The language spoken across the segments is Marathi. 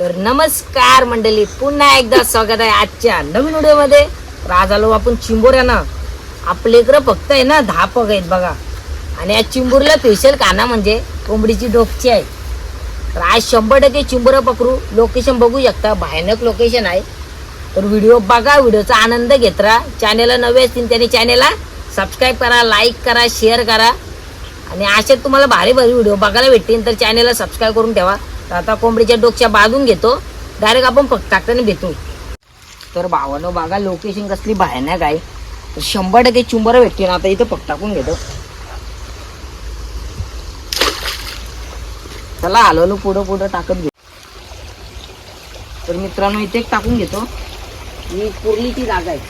तर नमस्कार मंडळी पुन्हा एकदा स्वागत आहे आजच्या नवीन व्हिडिओमध्ये. आज आलो आपण चिंबोऱ्यानं. आपले इकडं फक्त आहे ना दहा पग आहेत बघा. आणि या चिंबूरला स्पेशल काना म्हणजे कोंबडीची डोकची आहे. तर आज शंभर टक्के चिंबोरं पकडू लोकेशन बघू शकता. भयानक लोकेशन आहे. तर व्हिडिओ बघा व्हिडिओचा आनंद घेत राहा. चॅनेलला नवे असतील त्याने चॅनेलला सबस्क्राईब करा लाईक करा शेअर करा. आणि अशात तुम्हाला भारी भारी व्हिडिओ बघायला भेटतील तर चॅनेलला सबस्क्राईब करून ठेवा. तर आता कोंबडीच्या डोकच्या बाजून घेतो. डायरेक्ट आपण टाकताना भेटू तर भावानं बघा लोकेशन कसली भयानक आहे. तर शंभर टक्के चुंबर भेटतील आता इथं फक्त टाकून घेतो. चला हलवलो पुढं पुढं टाकत घेऊ. तर मित्रांनो इथे एक टाकून घेतो. ही कुर्लीची जागा आहे.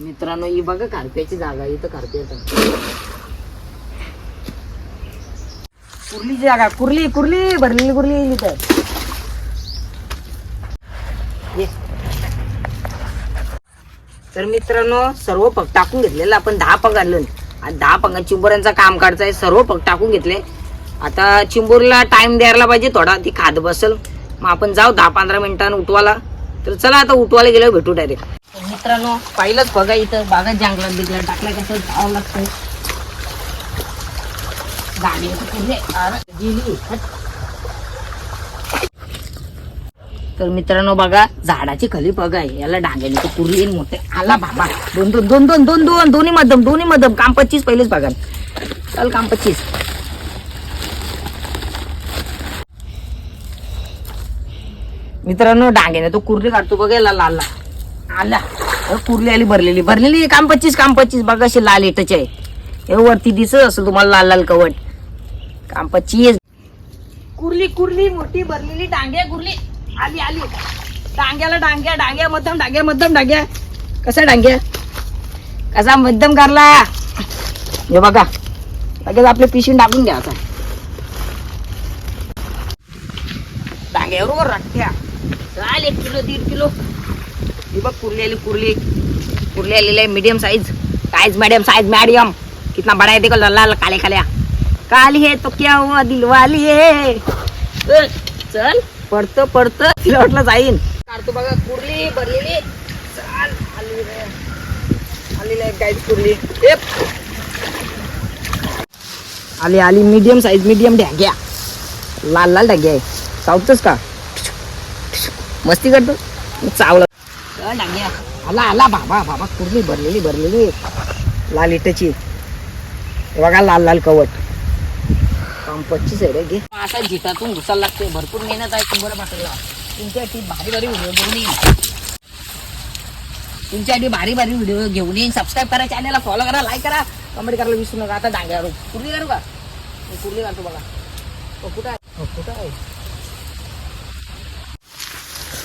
मित्रांनो ही बघा खारप्याची जागा आहे, इथं खारपी येतात जागा कुर्ली कुर्ली भरलेली कुर्ली इथं. ये. तर मित्रांनो सर्व पग टाकून घेतलेलं आपण दहा पग आणलं आणि दहा पगा चिंबोऱ्यांचा काम काढचं आहे सर्व पग टाकून घेतले. आता चिंबोरीला टाइम द्यायला पाहिजे थोडा ती खात बसल. मग आपण जाऊ दहा पंधरा मिनिटांनी उठवाला तर चला आता उठवायला गेल्यावर भेटू डायरेक्ट मित्रांनो पाहिलंच बघा इथं. बागा जंगलात बिगलात टाकलं कसं जावं लागतं तर मित्रांनो बघा झाडाची खली बघा याला डांग्याने पुरली येईल मोठे. आला बाबा. दोन दोन दोन दोन दोन दोन दोन्ही मध्यम दोन्ही मध्यम काम पच्चीस पहिलेच बघा. चल काम पच्चीस. मित्रांनो डांग्याने तो कुर्ली काढतो बघा याला लाल आला. कुर्ली आली भरलेली. भरलेली काम पच्चीस काम पच्चीस. बघा अशी लाल इटच आहे. हे वरती दिसत असेल तुम्हाला लाल लाल कवट. काम पच्चीस. कुर्ली कुर्ली मोठी भरलेली डांग्या कुर्ली. आली आली. डांग्याला डांग्या डांग्या मध्यम डांग्या मध्यम डांग्या. कसा डांग्या? कसा मध्यम करला? हे बघा. लगेच आपले पिशवी टाकून घ्या आता. डांग्यावर रट्ट्या. राख्या चाल एक किलो दीड किलो. हे बघ कुर्ली आली कुर्ली. कुर्ली आलेली आहे medium size size medium size medium कितना बड़ा येते देखो लाल काले काले. काली है तो क्या हुआ दिलवाली है. चल, पडतं पडतं. तिला वाटलं जाईन काढतो बघा कुर्ली भरलेली. चाल आली रे आलेली आहे गाईड कुर्ली. आली आली मीडियम साईज मीडियम ढ्याग्या. लाल लाल ढग्या आहे. चावतोस का? मस्ती करतो. चावलं. ढग्या आला आला बाबा बाबा कुर्ली भरलेली भरलेली. लाल इटाची. बघा लाल लाल कवट. काम पच्चीस आहे रे घे असा जितातून घुसायला लागते भरपूर मेहनत आहे कुंभार पाटीलला तुमच्यासाठी भारी भारी व्हिडिओ घेऊन येईन. तुमच्यासाठी भारी भारी व्हिडिओ घेऊन येईन. सबस्क्राईब करा चॅनलला फॉलो करा लाईक करा. कमेंट करायला विसरू नका. आता डांग्या कुर्ली करू का? मी कुर्ली घालतो बघा. हो कुठं आहे? कुठं आहे?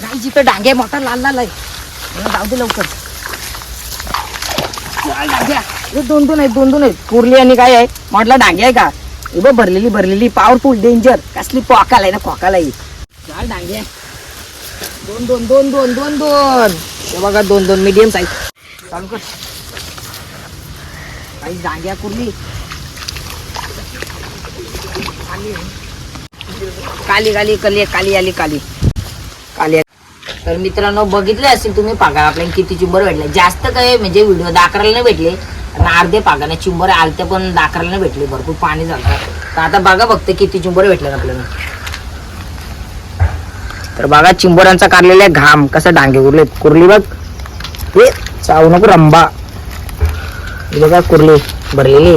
नाही जिथं डांगे मोठा लाल लाल आहे. मला जाऊ दे लवकर. डांग्या. हे दोन दोन आहेत दोन दोन आहेत. कुर्ली आणि काय आहे? म्हटलं डांगे आहे का? हे बघ भरलेली भरलेली पॉवरफुल डेंजर कसली पॉकाल आहे ना खोकाला आहे. चाल डांगे. दोन दोन दोन दोन दोन दोन. हे बघा दोन दोन मीडियम साईज चालू कर. काही डांग्या कुर्ली. काली काली कली काली आली काली. काली. तर मित्रांनो बघितले असेल तुम्ही पागा आपल्याला किती चुंबर भेटले. जास्त काय म्हणजे व्हिडिओ दाखरायला नाही भेटले. आणि अर्धे पागाने चिंबर आलते पण दाखरायला नाही भेटले भरपूर पाणी झालं तर आता बघा बघते किती चिंबर भेटले आपल्याला. तर बघा चिंबोरांचा काढलेला घाम. कसा डांगे उरले कुर्ली बघ. हे चावू नको रंबा. बघा कुर्ली भरलेली.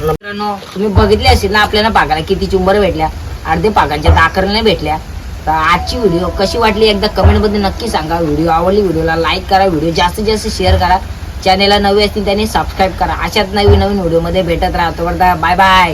मित्रांनो तुम्ही बघितले असेल ना आपल्याला पागाला किती चुंबर भेटल्या? अर्धे पागांच्या दाखल नाही भेटल्या. तर आजची व्हिडिओ कशी वाटली एकदा कमेंटमध्ये नक्की सांगा. व्हिडिओ आवडली व्हिडिओला लाईक करा. व्हिडिओ जास्तीत जास्त शेअर करा. चॅनेलला नवे असतील त्यांनी सबस्क्राईब करा. अशाच नवीन नवीन व्हिडिओमध्ये भेटत राहतो बाय बाय